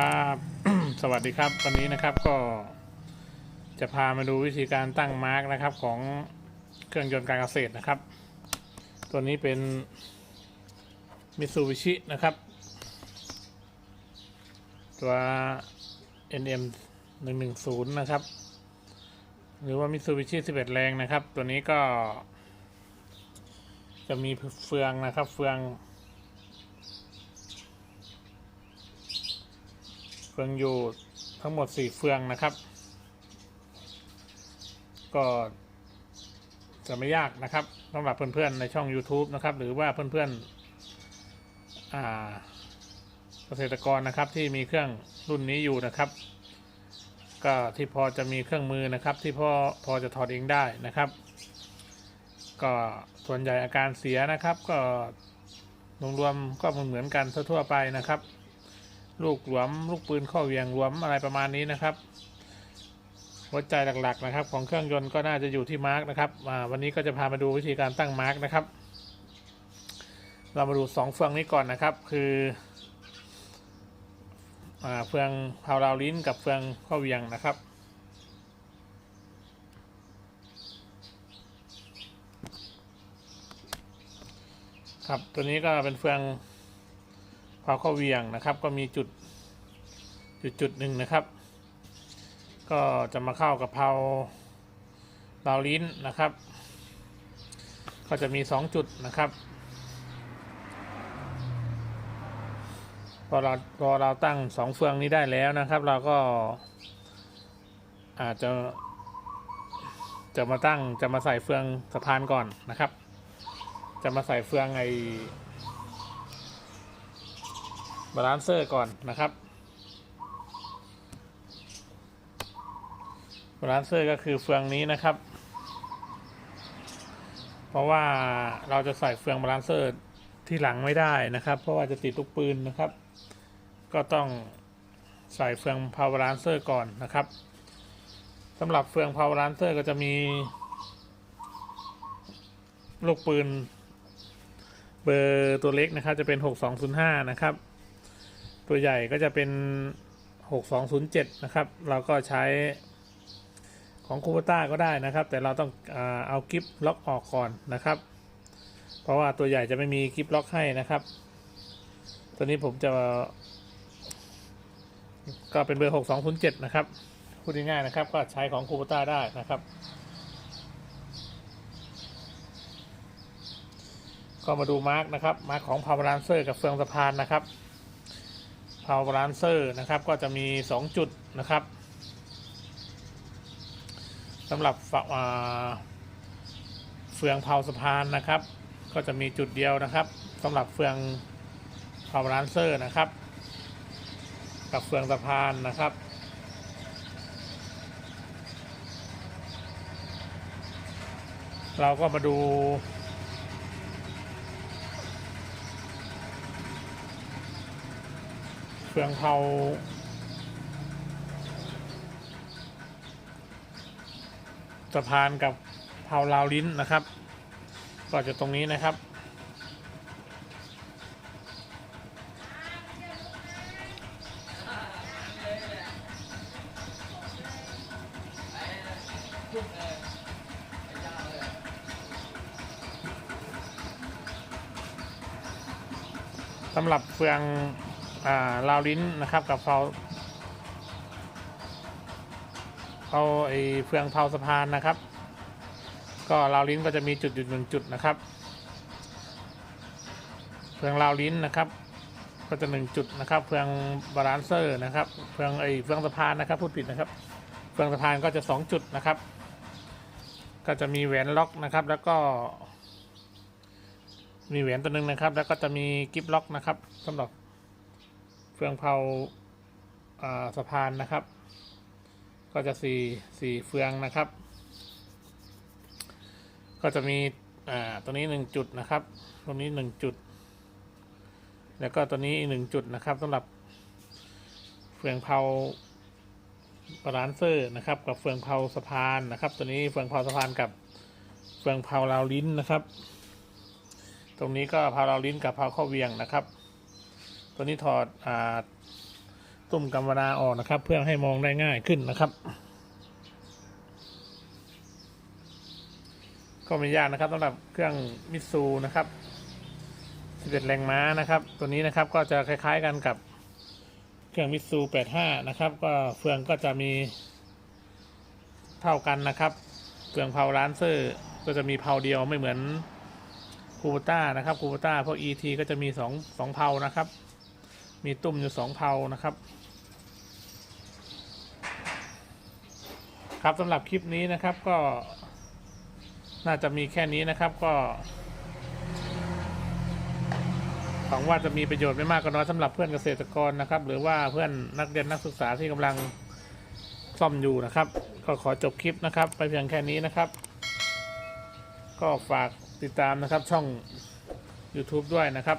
ครับ สวัสดีครับ วันนี้นะครับก็จะพามาดูวิธีการตั้งมาร์กนะครับของเครื่องยนต์การเกษตรนะครับ ตัวนี้เป็นมิ t ูบิชินะครับ ตัว NM 110 นะครับ หรือว่ามิ t ูบิชิ11 แรงนะครับ ตัวนี้ก็ จะมีเฟืองนะครับ เฟือง เฟืองอยู่ทั้งหมด 4 เฟืองนะครับ ก็จะไม่ยากนะครับสำหรับเพื่อนๆในช่อง YouTube นะครับ หรือว่าเพื่อนๆเกษตรกรนะครับที่มีเครื่องรุ่นนี้อยู่นะครับ ก็ที่พอจะมีเครื่องมือนะครับ ที่พอพอจะถอดเองได้นะครับ ก็ส่วนใหญ่อาการเสียนะครับ ก็รวมๆก็เหมือนกันทั่วๆไปนะครับ ลูกหลวม ลูกปืนข้อเหวียงหลวมอะไรประมาณนี้นะครับ หัวใจหลักๆนะครับ ของเครื่องยนต์ก็น่าจะอยู่ที่มาร์กนะครับวันนี้ก็จะพามาดูวิธีการตั้งมาร์กนะครับ เรามาดูสองเฟืองนี้ก่อนนะครับ คืออเฟืองพาวราวลิ้นกับเฟืองข้อเหวียงนะครับครับตัวนี้ก็เป็นเฟือง พาวเข้าเวียงนะครับ ก็มีจุดจุดจุดหนึ่งนะครับ ก็จะมาเข้ากับเพาดาลิ้นนะครับ ก็จะมีสองจุดนะครับพอเราพอเราตั้งสองเฟืองนี้ได้แล้วนะครับ เราก็อาจจะจะมาตั้งจะมาใส่เฟืองสะพานก่อนนะครับ จะมาใส่เฟืองไอ บาลานเซอร์ก่อนนะครับบาลานเซอร์ก็คือเฟืองนี้นะครับ เพราะว่าเราจะใส่เฟืองบาลานเซอร์ที่หลังไม่ได้นะครับ เพราะว่าจะติดลูกปืนนะครับ ก็ต้องใส่เฟืองพาวเวอร์ลานเซอร์ก่อนนะครับสำหรับเฟืองพาวเวอร์ลานเซอร์ก็จะมี ลูกปืนเบอร์ตัวเล็กนะครับ จะเป็น 6205 นะครับ ตัวใหญ่ก็จะเป็น 6207 นะครับ เราก็ใช้ของคูเปต้าก็ได้นะครับ แต่เราต้องอเอากิฟล็อกออกก่อนนะครับ เพราะว่าตัวใหญ่จะไม่มีกิฟล็อกให้นะครับ ตัวนี้ผมจะ ก็เป็นเบอร์ 6207 นะครับ พูดง่ายๆนะครับ ก็ใช้ของคูเปต้าได้นะครับก็มาดูมาร์กนะครับ มาร์กของพาวเวอร์ลนเซอร์กับเฟืองสะพานนะครับ พาวเวอร์ลานเซอร์นะครับ ก็จะมี 2 จุดนะครับสำหรับเฟืองเผาสะพานนะครับ ก็จะมีจุดเดียวนะครับสำหรับเฟืองพาวเวอร์ลานเซอร์นะครับ กับเฟืองสะพานนะครับเราก็มาดู เฟืองเผาสะพานกับเผาลาวลิ้นนะครับ ก็จะตรงนี้นะครับ สำหรับเฟือง ลาวลิ้นนะครับกับเผาเผาไอเฟืองเผาสะพานนะครับ ก็ลาวลิ้นก็จะมีจุดอยู่หนึ่งจุดนะครับ เฟืองลาวลิ้นนะครับ ก็จะหนึ่งจุดนะครับ เฟืองบาลานเซอร์นะครับ เฟืองไอเฟืองสะพานนะครับพูดผิดนะครับ เฟืองสะพานก็จะสองจุดนะครับ ก็จะมีแหวนล็อกนะครับ แล้วก็มีแหวนตัวหนึ่งนะครับ แล้วก็จะมีกิฟล็อกนะครับสำหรับ ฟืองเผาาสะพานนะครับ ก็จะสี่สี่เฟืองนะครับ ก็จะมีตัวนี้หนึ่งจุดนะครับตรงนี้หนึ่งจุด แล้วก็ตัวนี้อีกหนึ่งจุดนะครับสำหรับเฟืองเผาบาลานเซอร์นะครับ กับเฟืองเผาสะพานนะครับ ตัวนี้เฟืองเผาสะพานกับเฟืองเผาราวลิ้นนะครับ ตรงนี้ก็พาวเราลิ้นกับเพาข้าเวียงนะครับ ตัวนี้ถอดอ่าตุ้มกำมะนาออกนะครับ เพื่อให้มองได้ง่ายขึ้นนะครับ ก็ไม่ยากนะครับสำหรับเครื่องมิซูนะครับ11แรงม้านะครับ ตัวนี้นะครับก็จะคล้าย ๆกันกับเครื่องมิซู85 นะครับ ก็เฟืองก็จะมีเท่ากันนะครับเฟืองเพาล้านเซอร์ก็จะมีเพาเดียวไม่เหมือนคูโบต้านะครับคูโบต้าพวก ET ก็จะมีสองสองเพานะครับ มีตุ้มอยู่สองเพานะครับ ครับสำหรับคลิปนี้นะครับก็ น่าจะมีแค่นี้นะครับก็หวังว่าจะมีประโยชน์ไม่มากก็น้อยสำหรับเพื่อนเกษตรกรนะครับ หรือว่าเพื่อนนักเรียนนักศึกษาที่กำลังซ่อมอยู่นะครับ ก็ขอจบคลิปนะครับ ไปเพียงแค่นี้นะครับ ก็ฝากติดตามนะครับช่อง YouTube ด้วยนะครับ